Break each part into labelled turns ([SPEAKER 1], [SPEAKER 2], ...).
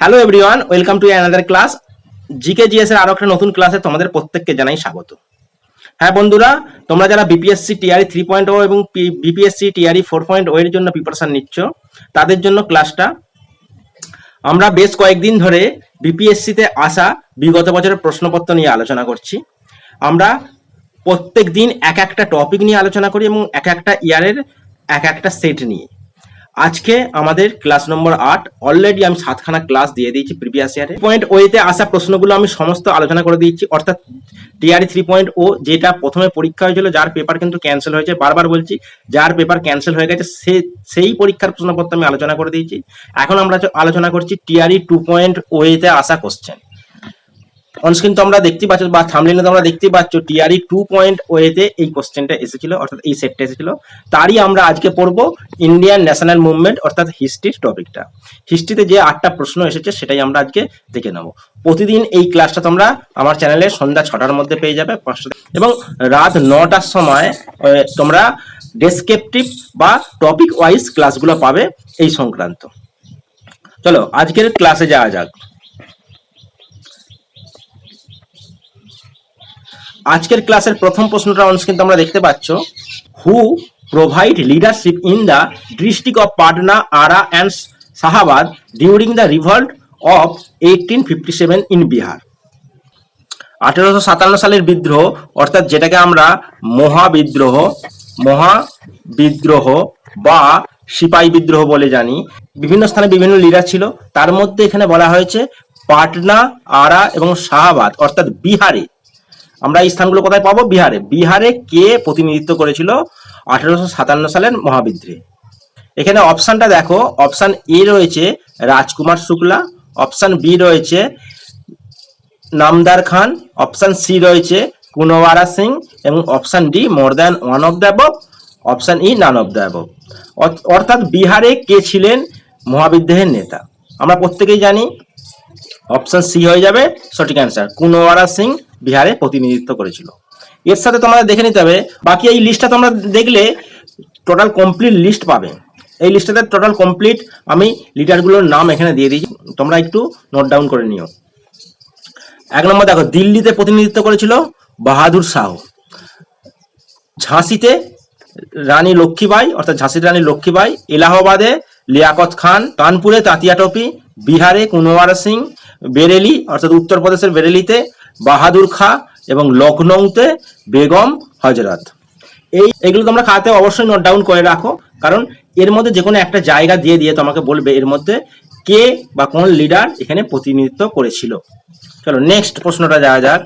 [SPEAKER 1] Hello everyone welcome to another class GK GS এর আরও একটা নতুন ক্লাসে তোমাদের প্রত্যেককে জানাই স্বাগত। হ্যাঁ বন্ধুরা, তোমরা যারা BPSC TRE three point O এবং BPSC TRE four point O এর জন্য প্রিপারেশন নিচ্ছ, তাদের জন্য ক্লাসটা আমরা বেশ কয়েকদিন ধরে বিপিএসসি তে আসা বিগত বছরের প্রশ্নপত্র নিয়ে আলোচনা করছি। আমরা প্রত্যেক দিন এক একটা টপিক নিয়ে আলোচনা করি এবং এক একটা ইয়ারের এক একটা সেট নিয়ে। আজকে আমাদের ক্লাস নম্বর আট অলরেডি আমি সাতখানা ক্লাস দিয়ে দিয়েছি প্রিভিয়াস ইয়ারে পয়েন্ট ওয়েতে আসা প্রশ্নগুলো আমি সমস্ত আলোচনা করে দিয়েছি, অর্থাৎ টিআরই থ্রি পয়েন্ট ও যেটা প্রথমে পরীক্ষা হয়েছিল, যার পেপার কিন্তু ক্যান্সেল হয়েছে। বারবার বলছি, যার পেপার ক্যান্সেল হয়ে গেছে, সে, সেই পরীক্ষার প্রশ্নপত্র আমি আলোচনা করে দিয়েছি। এখন আমরা আলোচনা করছি টিআরই টু পয়েন্ট ওয়েতে আসা কোশ্চেন অনস্ক্রিন তোমরা দেখতে পাচ্ছ, বা থামলিনে তোমরা দেখতে পাচ্ছ টিআরই টু পয়েন্ট ওয়েতে এই কোশ্চেনটা এসেছিল, অর্থাৎ এই সেটটা এসেছিল। তারই আমরা আজকে পড়ব ইন্ডিয়ান ন্যাশনাল মুভমেন্ট অর্থাৎ হিস্ট্রির টপিকটা হিস্ট্রিতে যে আটটা প্রশ্ন এসেছে, সেটাই আমরা আজকে দেখে নেব। প্রতিদিন এই ক্লাসটা তোমরা আমার চ্যানেলে সন্ধ্যা ছটার মধ্যে পেয়ে যাবে, পাঁচটা এবং রাত নটার সময় তোমরা ডেসক্রিপটিভ বা টপিক ওয়াইজ ক্লাসগুলো পাবে এই সংক্রান্ত। চলো, আজকের ক্লাসে যাওয়া যাক। আজকের ক্লাসের প্রথম প্রশ্নটা অনস্ক্রিন আমরা দেখতে পাচ্ছ। Who provide leadership in the district of Patna Arrah and Shahabad during the revolt of eighteen fifty seven in Bihar আঠেরোশো সাতান্ন সালের বিদ্রোহ, অর্থাৎ যেটাকে আমরা মহাবিদ্রোহ মহাবিদ্রোহ বা সিপাহী বিদ্রোহ বলে জানি। বিভিন্ন স্থানে বিভিন্ন লিডার ছিল। তার মধ্যে এখানে বলা হয়েছে পাটনা, আরা এবং শাহাবাদ, অর্থাৎ বিহারে। আমরা এই স্থানগুলো কোথায় পাবো? বিহারে। বিহারে কে প্রতিনিধিত্ব করেছিল? আঠারোশো সাতান্ন সালের মহাবিদ্রোহে। এখানে অপশানটা দেখো। অপশান এ রয়েছে রাজকুমার শুক্লা। অপশান বি রয়েছে নামদার খান। অপশান সি রয়েছে কুনওয়ারা সিং। এবং option D more than one of the option E none of the above. অর্থাৎ বিহারে কে ছিলেন মহাবিদ্রোহের নেতা? আমরা প্রত্যেকেই জানি। অপশান সি হয়ে যাবে। সঠিক অ্যান্সার কুনওয়ারা সিং। বিহারে প্রতিনিধিত্ব করেছিল। এর সাথে তোমাদের দেখে নিতে হবে, বাকি এই লিস্টটা তোমরা দেখলে টোটাল কমপ্লিট লিস্ট পাবে। এই লিস্টটাতে টোটাল কমপ্লিট আমি লিডারগুলোর নাম এখানে দিয়ে দিয়েছি, তোমরা একটু নোট ডাউন করে নিও। এক নম্বর দেখো, দিল্লিতে প্রতিনিধিত্ব করেছিল বাহাদুর শাহ। ঝাঁসিতে রানী লক্ষ্মীবাই অর্থাৎ ঝাঁসির রানী লক্ষ্মীবাই এলাহাবাদে লিয়াকত খান, কানপুরে তাতিয়া টপি, বিহারে কুনওয়ারা সিং, বেরেলি, অর্থাৎ উত্তরপ্রদেশের বেরেলিতে বাহাদুর খা এবং লখনৌতে বেগম হজরত। এই এগুলো তোমরা খাতে অবশ্যই নোট ডাউন করে রাখো, কারণ এর মধ্যে যে কোনো একটা জায়গা দিয়ে দিয়ে তোমাকে বলবে এর মধ্যে কে বা কোন লিডার এখানে প্রতিনিধিত্ব করেছিল। চলো নেক্সট প্রশ্নটা যাওয়া যাক।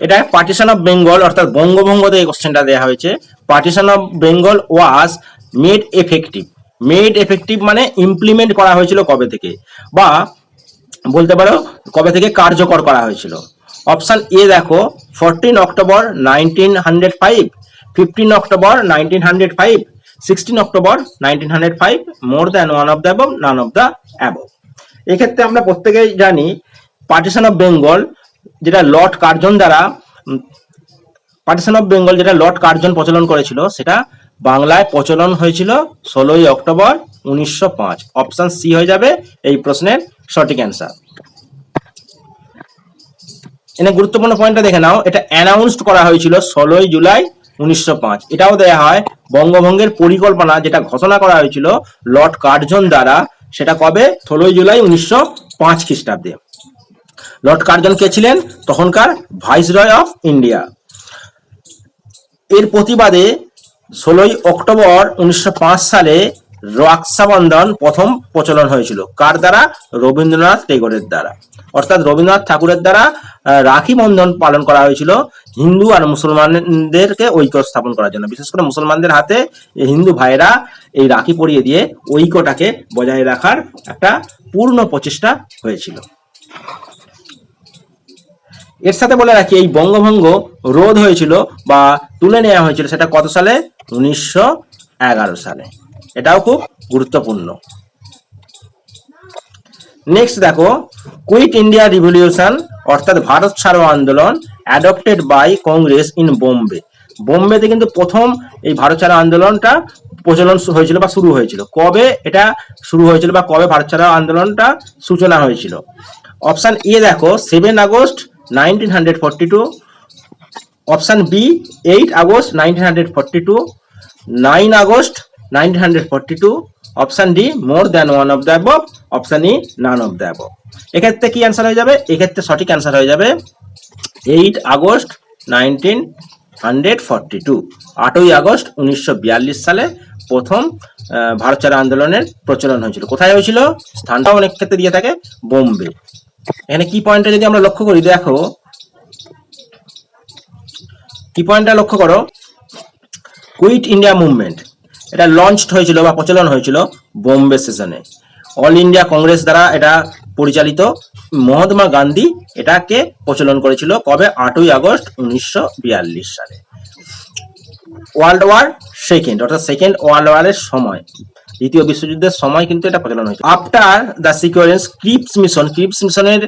[SPEAKER 1] এটা পার্টিশন অফ বেঙ্গল অর্থাৎ বঙ্গভঙ্গতে এই কোশ্চেনটা দেওয়া হয়েছে। Partition of Bengal was made effective made effective মানে ইমপ্লিমেন্ট করা হয়েছিল কবে থেকে? বা বলতে পারো কবে থেকে কার্যকর করা হয়েছিল। অপশন এ দেখো fourteen October nineteen hundred five fifteen October nineteen hundred five sixteen October nineteen hundred five more than one of the above none of the above এক্ষেত্রে আমরা প্রত্যেকেই জানি পার্টিশন অফ বেঙ্গল যেটা লর্ড কার্জন দ্বারা partition of Bengal যেটা Lord Curzon প্রচলন করেছিল, সেটা বাংলায় প্রচলন হয়েছিল ষোলোই অক্টোবর উনিশশো পাঁচ। অপশন সি হয়ে যাবে এই প্রশ্নের সঠিক অ্যান্সার এখানে গুরুত্বপূর্ণ পয়েন্টটা দেখে নাও, এটা অ্যানাউন্সড করা হয়েছিল ষোলোই জুলাই উনিশশো পাঁচ। এটাও দেয়া হয় বঙ্গভঙ্গের পরিকল্পনা যেটা ঘোষণা করা হয়েছিল লর্ড কার্জন দ্বারা, সেটা কবে? ষোলোই জুলাই উনিশশো পাঁচ খ্রিস্টাব্দে। লর্ড কার্জন কে ছিলেন? তখনকার ভাইসরয় অফ ইন্ডিয়া। এর প্রতিবাদে ষোলোই অক্টোবর উনিশশো পাঁচ সালে রক্ষাবন্ধন প্রথম প্রচলন হয়েছিল। কার দ্বারা? রবীন্দ্রনাথ টেগোরের দ্বারা। অর্থাৎ রবীন্দ্রনাথ ঠাকুরের দ্বারা রাখি বন্ধন পালন করা হয়েছিল হিন্দু আর মুসলমানদেরকে ঐক্য স্থাপন করার জন্য। বিশেষ করে মুসলমানদের হাতে হিন্দু ভাইরা এই রাখি পরিয়ে দিয়ে ঐক্যটাকে বজায় রাখার একটা পূর্ণ প্রচেষ্টা হয়েছিল। এর সাথে বলে রাখি, এই বঙ্গভঙ্গ রোধ হয়েছিল বা তুলে নেওয়া হয়েছিল সেটা কত সালে? উনিশশো এগারো সালে। এটাও খুব গুরুত্বপূর্ণ। নেক্সট দেখো কুইট ইন্ডিয়া রিভলিউশন অর্থাৎ ভারত ছাড়ো আন্দোলন adopted by Congress in Bombay বোম্বেতে কিন্তু প্রথম এই ভারত ছাড়ো আন্দোলনটা প্রচলন হয়েছিল বা শুরু হয়েছিল। কবে এটা শুরু হয়েছিল বা কবে ভারত ছাড়াও আন্দোলনটা সূচনা হয়েছিল? অপশন এ দেখো seven August nineteen hundred forty two option B eight August nineteen hundred forty two nine August nineteen hundred forty two option D more than one of the above option E none of the above এক্ষেত্রে কি answer হয়ে যাবে? এক্ষেত্রে সঠিক answer হয়ে যাবে eight August nineteen hundred forty two. আটই আগস্ট উনিশশো বিয়াল্লিশ সালে প্রথম ভারত ছাড়ো আন্দোলনের প্রচলন হয়েছিল। কোথায় হয়েছিল? স্থানটা অনেক ক্ষেত্রে দিয়ে থাকে, বোম্বে। এখানে কি পয়েন্টটা যদি আমরা লক্ষ্য করি, দেখো। কি পয়েন্টটা লক্ষ্য করো? কুইট ইন্ডিয়া মুভমেন্ট এটা লঞ্চড হয়েছিল বা প্রচলন হয়েছিল বোম্বে সেশনে অল ইন্ডিয়া কংগ্রেস দ্বারা এটা পরিচালিত। মহাত্মা গান্ধী এটাকে প্রচলন করেছিল কবে? আটই আগস্ট উনিশশো বিয়াল্লিশ সালে। ওয়ার্ল্ড ওয়ার সেকেন্ড অর্থাৎ সেকেন্ড ওয়ার্ল্ড ওয়ারের সময়। দ্বিতীয় বিশ্বযুদ্ধের সময় কিন্তু এটা প্রচলন হয়েছে after the sequence Cripps mission Cripps মিশনের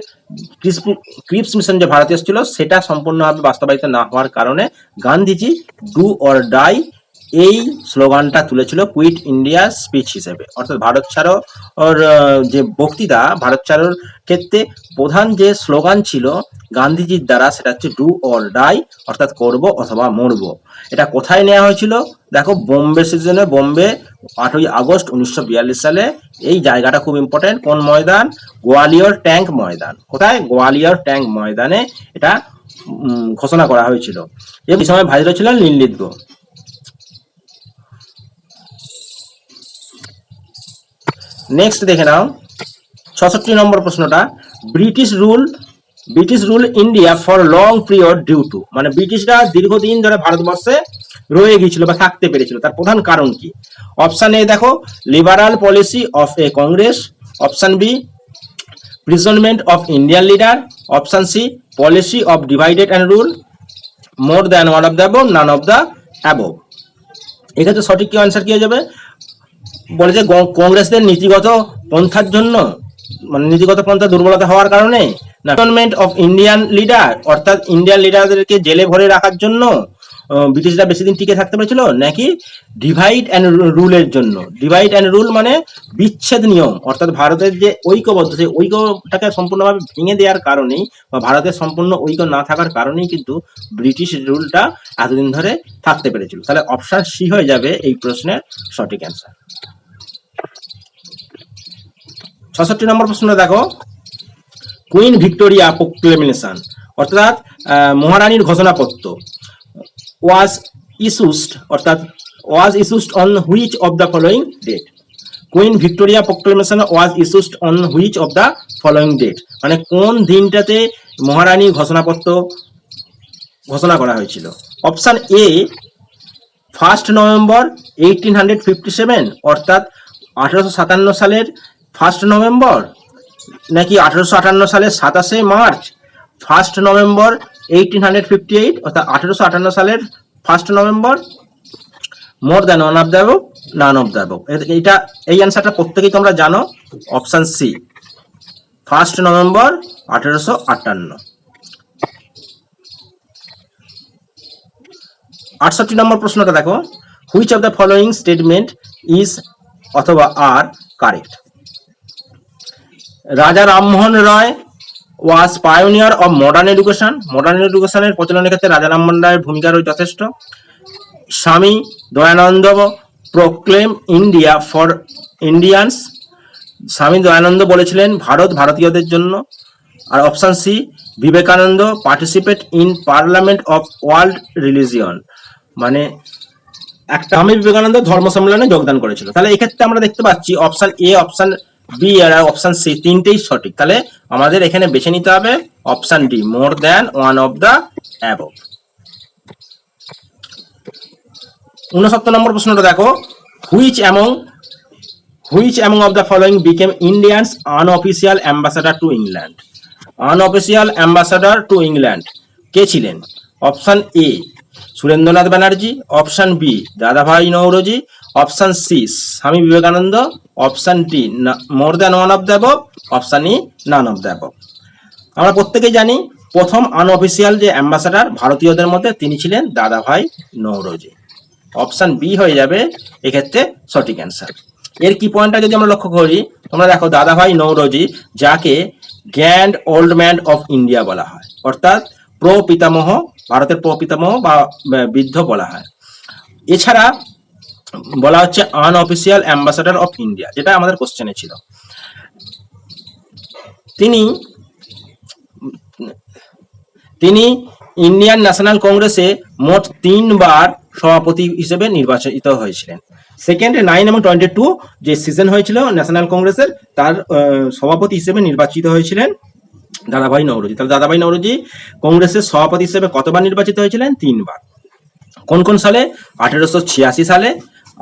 [SPEAKER 1] ক্রিপস মিশন যে ভারতীয় এসেছিল সেটা সম্পূর্ণভাবে বাস্তবায়িত না হওয়ার কারণে গান্ধীজি ডু অর ডাই এই স্লোগানটা তুলেছিল কুইট ইন্ডিয়া স্পিচ হিসেবে। অর্থাৎ ভারত ছাড়ো, ওর যে বক্তৃতা, ভারত ছাড়োর ক্ষেত্রে প্রধান যে স্লোগান ছিল গান্ধীজির দ্বারা, সেটা হচ্ছে ডু অর ডাই অর্থাৎ করব অথবা মরবো। এটা কোথায় নেওয়া হয়েছিল? দেখো, বোম্বে সিজনে বোম্বে, আটই আগস্ট উনিশশো বিয়াল্লিশ সালে। এই জায়গাটা খুব ইম্পর্টেন্ট কোন ময়দান? গোয়ালিয়র ট্যাঙ্ক ময়দান। কোথায়? গোয়ালিয়র ট্যাঙ্ক ময়দানে এটা ঘোষণা করা হয়েছিল। এই সময় ভাইরা ছিলেন নীললিদ্গ নেক্সট দেখে নাও। ছষট্টি নম্বর প্রশ্নটা British rule British rule India for long period due to মানে ব্রিটিশরা দীর্ঘদিন ধরে ভারতবর্ষে রয়ে গিয়েছিল বা থাকতে পেরেছিল। তার প্রধান কারণ কি? অপশন এ দেখো liberal policy of a Congress option B prisonment of Indian leader option C policy of divided and rule more than one of the above none of the above এক্ষেত্রে সঠিক কি আনসার কি হয়ে যাবে? বলে যে কংগ্রেসদের নীতিগত পন্থার জন্য মানে নীতিগত পন্থা দুর্বলতা হওয়ার কারণে গভর্নমেন্ট অফ ইন্ডিয়ান লিডার অর্থাৎ ইন্ডিয়ান লিডারদেরকে জেলে ভরে রাখার জন্য ব্রিটিশরা বেশি দিন টিকে থাকতে পেরেছিল, নাকি ডিভাইড অ্যান্ড রুলের জন্য। ডিভাইড অ্যান্ড রুল মানে বিচ্ছেদ নিয়ম, অর্থাৎ ভারতের যে ঐক্যবদ্ধ, সেই ঐক্যটাকে সম্পূর্ণভাবে ভেঙে দেওয়ার কারণেই বা ভারতের সম্পূর্ণ ঐক্য না থাকার কারণেই কিন্তু ব্রিটিশ রুলটা এতদিন ধরে থাকতে পেরেছিল। তাহলে অপশন সি হয়ে যাবে এই প্রশ্নের সঠিক অ্যান্সার ছষট্টি নম্বর প্রশ্ন দেখো। কুইন ভিক্টোরিয়া প্রোক্লেমিনেশন অর্থাৎ মহারানীর ঘোষণাপত্র। ওয়াজ ইস্যুসড অর্থাৎ was issued on which of the following date queen Victoria proclamation was issued on which of the following date মানে কোন দিনটাতে মহারানী ঘোষণাপত্র ঘোষণা করা হয়েছিল? Option A first November eighteen hundred fifty seven অর্থাৎ, আঠারোশো সাতান্ন সালের ফার্স্ট নভেম্বর নাকি আঠারোশো আটান্ন সালের সাতাশে March? First November eighteen hundred fifty eight অর্থাৎ আঠারোশো আটান্ন সালের first November? More than one of the above none of the above এটা এই অ্যান্সারটা প্রত্যেকেই তোমরা জানো। অপশান সি ফার্স্ট নভেম্বর আঠারোশো আটান্ন। আটষট্টি নম্বর প্রশ্নটা দেখো। Which of the following statement is অথবা are correct Raja Rammohan Roy was pioneer of modern education modern এডুকেশনের প্রচলনের ক্ষেত্রে রাজা রামমোহন রায়ের ভূমিকা রয়েছে যথেষ্ট। Swami Dayanand proclaim India for Indians Swami Dayanand বলেছিলেন, ভারত ভারতীয়দের জন্য। আর option C Vivekananda participate in parliament of world religion মানে একটা স্বামী বিবেকানন্দ ধর্ম সম্মেলনে যোগদান করেছিল। তাহলে এক্ষেত্রে আমরা দেখতে পাচ্ছি অপশান এ অপশন বি আর অপশন সি তিনটেই সঠিক। তাহলে আমাদের এখানে বেছে নিতে হবে D more than one of the above উনসত্তর নম্বর প্রশ্নটা দেখো। Which among which among of the following became Indians unofficial ambassador to England unofficial ambassador to England কে ছিলেন? Option A Surendranath Banerjee. Option B Dadabhai Naoroji option C, Swami Vivekananda. Option D more than one of the above option E none of the above আমরা প্রত্যেকেই জানি, প্রথম unofficial যে ambassador ভারতীয়দের মধ্যে তিনি ছিলেন দাদাভাই নৌরজি অপশন বি হয়ে যাবে এক্ষেত্রে সঠিক অ্যান্সার এর কি পয়েন্টটা যদি আমরা লক্ষ্য করি, তোমরা দেখো দাদাভাই নৌরজি যাকে grand old man of India বলা হয়। অর্থাৎ প্র পিতামহ ভারতের প্রো পিতামহ বা, বৃদ্ধ বলা হয়। এছাড়া বলা হচ্ছে আনঅফিসিয়াল অ্যাম্বাসাডার অফ ইন্ডিয়া যেটা আমাদের কোশ্চেনে ছিল। তিনি তিনি ইন্ডিয়ান ন্যাশনাল কংগ্রেসে মোট তিনবার সভাপতি হিসেবে নির্বাচিত হয়েছিলেন। সেকেন্ড নাইন এবং টোয়েন্টি টু যে সিজন হয়েছিল ন্যাশনাল কংগ্রেসের তার সভাপতি হিসেবে নির্বাচিত হয়েছিলেন দাদাভাই নৌরজি তাহলে দাদাভাই নৌরজি কংগ্রেসের সভাপতি হিসেবে কতবার নির্বাচিত হয়েছিলেন? তিনবার। কোন কোন সালে? আঠেরোশো ছিয়াশি সালে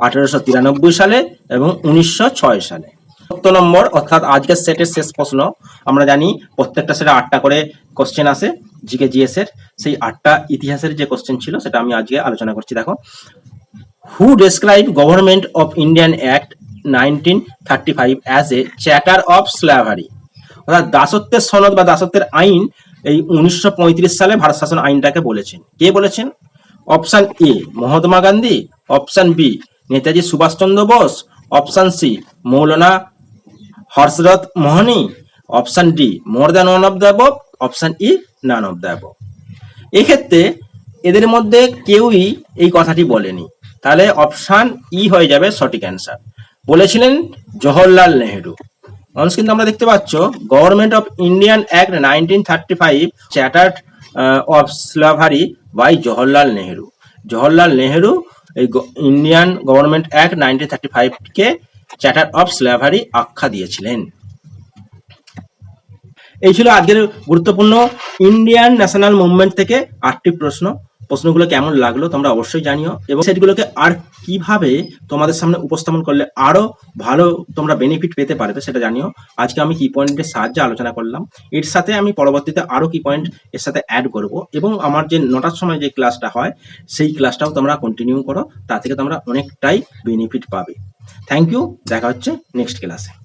[SPEAKER 1] আঠেরোশো তিরানব্বই সালে এবং উনিশশো ছয় সালে। সত্তর নম্বর, অর্থাৎ আজকের সেটের শেষ প্রশ্ন। আমরা জানি প্রত্যেকটা সেটে আটটা করে কোশ্চেন আসে, জিকে জিএস সেই আটটা ইতিহাসের যে কোশ্চেন ছিল, সেটা আমি আজকে আলোচনা করছি। দেখো who describe government of Indian act nineteen thirty five as a charter of slavery অর্থাৎ দাসত্বের সনদ বা দাসত্বের আইন এই উনিশশো পঁয়ত্রিশ সালে ভারত শাসন আইনটাকে বলেছেন। কে বলেছেন? Option A, Mahatma Gandhi, option B Netaji Subhashchandra Bose option C Maulana Hasrat Mohani option D more than one of the above option E none of the above এক্ষেত্রে এদের মধ্যে কেউই এই কথাটি বলেনি। তাহলে অপশন ই হয়ে যাবে সঠিক অ্যান্সার বলেছিলেন জওহরলাল নেহেরু। মানুষ কিন্তু আমরা দেখতে পাচ্ছ government of Indian act nineteen thirty five chartered of slavery by Jawaharlal Nehru. Jawaharlal Nehru এই Indian government act nineteen thirty five K charter of slavery আখ্যা দিয়েছিলেন। এই ছিল আজকের গুরুত্বপূর্ণ ইন্ডিয়ান ন্যাশনাল মুভমেন্ট থেকে আটটি প্রশ্ন। প্রশ্নগুলো কেমন লাগল তোমরা অবশ্যই জানিও এবং সেগুলোকে আর কীভাবে তোমাদের সামনে উপস্থাপন করলে আরও ভালো তোমরা বেনিফিট পেতে পারবে সেটা জানিও। আজকে আমি কি পয়েন্টের সাহায্যে আলোচনা করলাম। এর সাথে আমি পরবর্তীতে আরও কি পয়েন্ট এর সাথে অ্যাড করব এবং আমার যে নটার সময় যে ক্লাসটা হয়, সেই ক্লাসটাও তোমরা কন্টিনিউ করো, তা থেকে তোমরা অনেকটাই বেনিফিট পাবে। থ্যাংক ইউ দেখা হচ্ছে নেক্সট ক্লাসে